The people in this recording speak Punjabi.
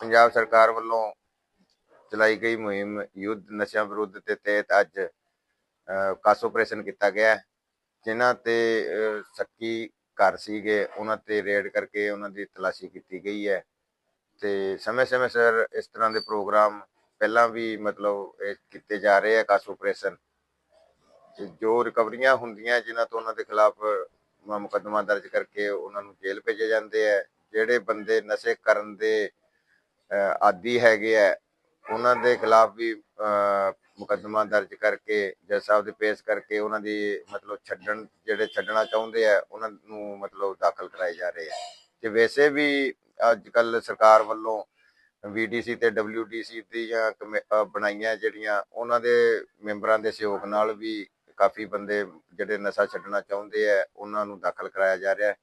ਪੰਜਾਬ ਸਰਕਾਰ ਵੱਲੋਂ ਚਲਾਈ ਗਈ ਮੁਹਿੰਮ ਯੁੱਧ ਨਸ਼ਿਆਂ ਵਿਰੁੱਧ ਦੇ ਤਹਿਤ ਅੱਜ ਅ, ਕਾਸ ਆਪਰੇਸ਼ਨ ਕੀਤਾ ਗਿਆ। ਹੈ, ਜਿਨ੍ਹਾਂ ਤੇ ਅ, ਸੱਕੀ ਘਰ ਸੀਗੇ ਉਹਨਾਂ ਤੇ ਰੇਡ ਕਰਕੇ ਉਹਨਾਂ ਦੀ ਤਲਾਸ਼ੀ ਕੀਤੀ ਗਈ ਹੈ। ਤੇ ਸਮੇਂ-ਸਮੇਂ ਸਿਰ ਇਸ ਤਰ੍ਹਾਂ ਦੇ ਪ੍ਰੋਗਰਾਮ ਪਹਿਲਾਂ ਵੀ ਮਤਲਬ ਇਹ ਕੀਤੇ ਜਾ ਰਹੇ ਆ ਕਾਸ ਆਪਰੇਸ਼ਨ ਜੋ ਰਿਕਵਰੀਆਂ ਹੁੰਦੀਆਂ ਜਿਨ੍ਹਾਂ ਤੋਂ ਉਹਨਾਂ ਦੇ ਖਿਲਾਫ ਮੁਕੱਦਮਾ ਦਰਜ ਕਰਕੇ ਉਹਨਾਂ ਨੂੰ ਜੇਲ੍ਹ ਭੇਜੇ ਜਾਂਦੇ ਆ ਜਿਹੜੇ ਬੰਦੇ ਨਸ਼ੇ ਕਰਨ ਦੇ ਆਦੀ ਹੈਗੇ ਆ, ਉਹਨਾਂ ਦੇ ਖਿਲਾਫ ਵੀ ਮੁਕੱਦਮਾ ਦਰਜ ਕਰਕੇ, ਜੱਜ ਸਾਹਿਬ ਦੇ ਪੇਸ਼ ਕਰਕੇ ਉਹਨਾਂ ਦੀ ਮਤਲਬ ਛੱਡਣ, ਜਿਹੜੇ ਛੱਡਣਾ ਚਾਹੁੰਦੇ ਆ, ਉਹਨਾਂ ਨੂੰ ਮਤਲਬ ਦਾਖਲ ਕਰਾਏ ਜਾ ਰਹੇ ਆ। ਤੇ ਵੈਸੇ ਵੀ ਅੱਜ ਕੱਲ ਸਰਕਾਰ ਵੱਲੋਂ ਵੀਡੀਸੀ ਤੇ ਡਬਲਯੂਡੀਸੀ ਦੀਆਂ ਕਮੇ- ਬਣਾਈਆਂ ਜਿਹੜੀਆਂ, ਉਹਨਾਂ ਦੇ ਮੈਂਬਰਾਂ ਦੇ ਸਹਿਯੋਗ ਨਾਲ ਵੀ ਕਾਫੀ ਬੰਦੇ ਜਿਹੜੇ ਨਸ਼ਾ ਛੱਡਣਾ ਚਾਹੁੰਦੇ ਆ, ਉਹਨਾਂ ਨੂੰ ਦਾਖਲ ਕਰਾਇਆ ਜਾ ਰਿਹਾ। ਹੈ